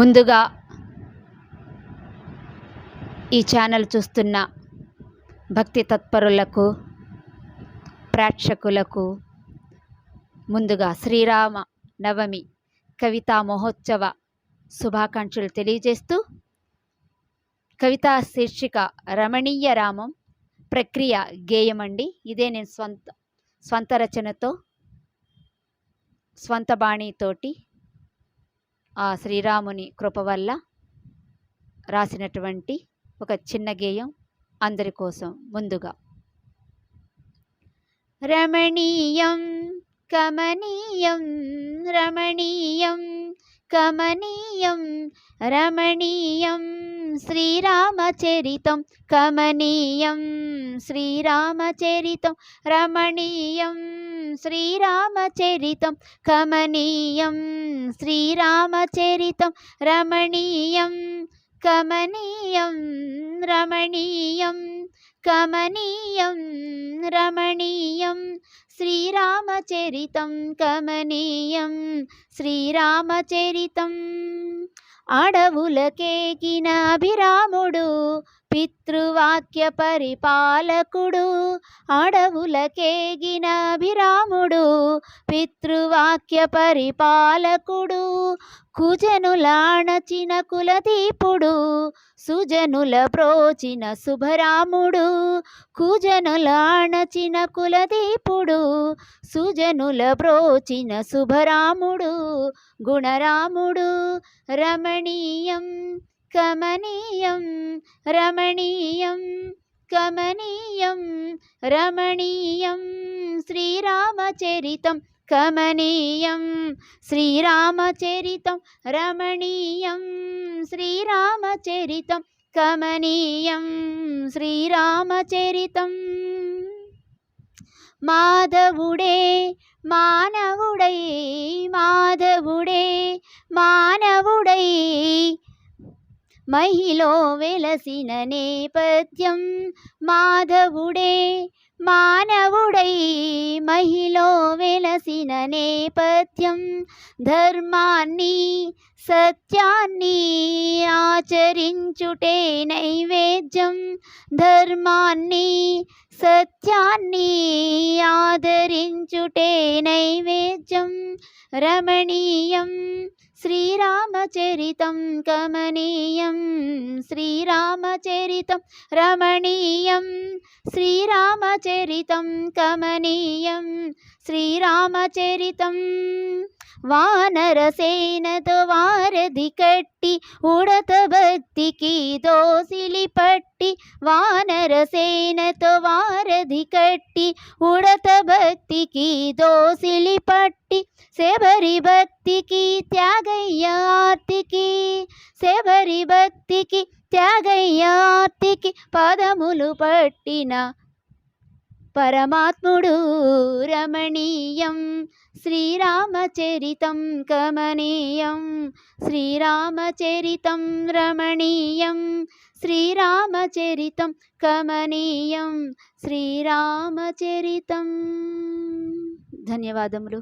ముందుగా ఈ ఛానల్ చూస్తున్న భక్తి తత్పరులకు ప్రేక్షకులకు ముందుగా శ్రీరామ నవమి కవితా మహోత్సవ శుభాకాంక్షలు తెలియజేస్తూ కవితా శీర్షిక రమణీయ రామం ప్రక్రియ గేయమండి. ఇదే నేను స్వంత స్వంత రచనతో స్వంత బాణీతోటి ఆ శ్రీరాముని కృప వల్ల రాసినటువంటి ఒక చిన్న గేయం అందరి కోసం ముందుగా. రమణీయం కమనీయం రమణీయం కమనీయం రమణీయం శ్రీరామచరితం కమనీయం శ్రీరామచరితం రమణీయం శ్రీరామచరితం కమనీయం శ్రీరామచరితం రమణీయం కమనీయం రమణీయం కమనీయం రమణీయం శ్రీరామచరితం కమనీయం శ్రీరామచరితం. అడవులకేకిన అభిరాముడు పితృవాక్య పరిపాలకుడు అడవులకేగిన అభిరాముడు పితృవాక్య పరిపాలకుడు కుజనులాణచిన కులదీపుడు సుజనుల ప్రోచిన శుభరాముడు కుజనులాణచిన కులదీపుడు సుజనుల ప్రోచిన శుభరాముడు గుణరాముడు రమణీయం కమనీయం రమణీయం కమనీయం రమణీయం శ్రీరామచరితం కమనీయం శ్రీరామచరితం రమణీయం శ్రీరామచరితం కమనీయం శ్రీరామచరితం మాధవుడే మానవుడై మాధవుడే మానవుడై మహిలో వెలసిన నేపథ్యం. మాధవుడే మానవుడై మహిలో వెలసిన నేపథ్యం. ధర్మాన్ని సత్యాన్ని ఆచరించుటే నైవేద్యం. ధర్మాన్ని సత్యాన్ని ఆదరించుటే నైవేద్యం. రమణీయం శ్రీరామచరితం కమనీయం శ్రీరామచరితం రమణీయం శ్రీరామచరితం కమనీయం శ్రీరామచరితం వానరసేనతో వారధి కట్టి ఉడత భక్తికి దోసిలి పట్టి వానరసేనతో వారధి కట్టి ఉడత భక్తికి దోసిలి పట్టి శబరి భక్తికి త్యాగయ్యార్తికి శబరి భక్తికి త్యాగయ్యార్తికి పదములు పట్టిన పరమాత్ముడు రమణీయం శ్రీరామచరితం కమనీయం శ్రీరామచరితం రమణీయం శ్రీరామచరితం కమనీయం శ్రీరామచరితం ధన్యవాదములు